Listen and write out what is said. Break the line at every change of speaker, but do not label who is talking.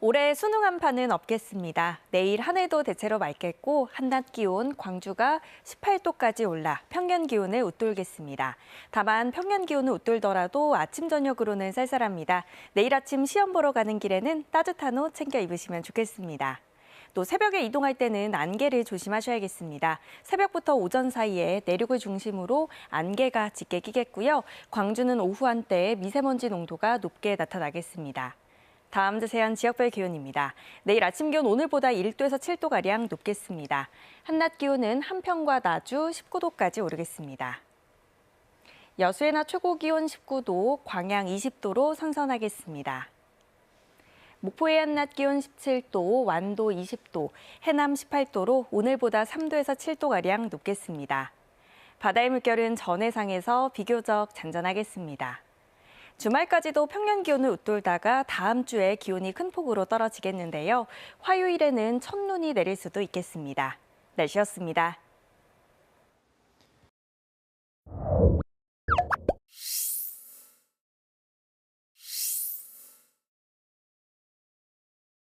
올해 수능 한파는 없겠습니다. 내일 하늘도 대체로 맑겠고 한낮 기온 광주가 18도까지 올라 평년 기온을 웃돌겠습니다. 다만 평년 기온을 웃돌더라도 아침 저녁으로는 쌀쌀합니다. 내일 아침 시험 보러 가는 길에는 따뜻한 옷 챙겨 입으시면 좋겠습니다. 또 새벽에 이동할 때는 안개를 조심하셔야겠습니다. 새벽부터 오전 사이에 내륙을 중심으로 안개가 짙게 끼겠고요. 광주는 오후 한때 미세먼지 농도가 높게 나타나겠습니다. 다음 자세한 지역별 기온입니다. 내일 아침 기온 오늘보다 1도에서 7도가량 높겠습니다. 한낮 기온은 한평과 나주 19도까지 오르겠습니다. 여수의 낮 최고 기온 19도, 광양 20도로 선선하겠습니다. 목포의 한낮 기온 17도, 완도 20도, 해남 18도로 오늘보다 3도에서 7도가량 높겠습니다. 바다의 물결은 전해상에서 비교적 잔잔하겠습니다. 주말까지도 평년 기온을 웃돌다가 다음 주에 기온이 큰 폭으로 떨어지겠는데요. 화요일에는 첫눈이 내릴 수도 있겠습니다. 날씨였습니다.